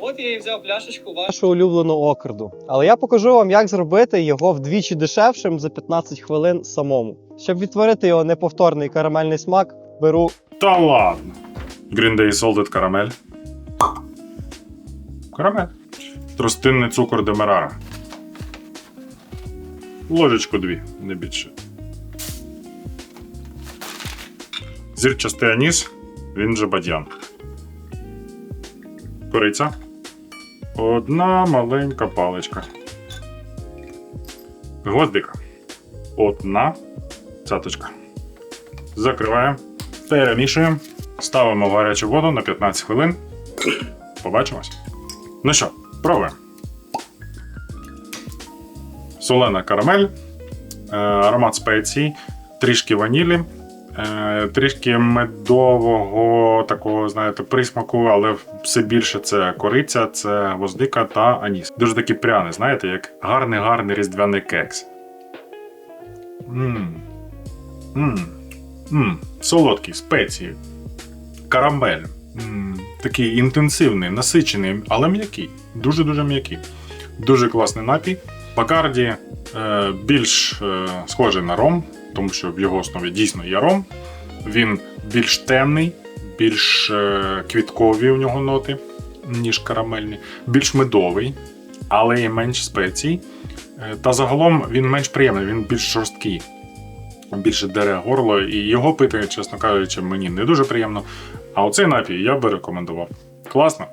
От я і взяв пляшечку вашу. Нашу улюблену окорду. Але я покажу вам, як зробити його вдвічі дешевшим за 15 хвилин самому. Щоб відтворити його неповторний карамельний смак, беру Та ладно. Green Day Salted карамель. Карамель. Тростинний цукор демерара. Ложечку дві, не більше. Зірчастий аніс, він же бадьян. Кориця. Одна маленька паличка. Гвоздика. Одна цяточка. Закриваємо. Перемішуємо. Ставимо в гарячу воду на 15 хвилин. Побачимось. Ну що, пробуємо. Солена карамель, е, аромат спецій, трішки ванілі, трішки медового такого, знаєте, присмаку, але все більше це кориця, це гвоздика та аніс. Дуже такий пряний, знаєте, як гарний гарний різдвяний кекс. Мм. Мм. Мм. Солодкий, спеції, карамель. М, Такий інтенсивний, насичений, але м'який. Дуже-дуже м'який. Дуже класний напій. Бакарді е, більш е, схожий на ром, тому що в його основі дійсно є ром. Він більш темний, більш е, квіткові у нього ноти, ніж карамельні, більш медовий, але і менш спецій. Е, та загалом він менш приємний, він більш жорсткий більше дере горло, і його пити, чесно кажучи, мені не дуже приємно. А оцей напій я би рекомендував. Класно?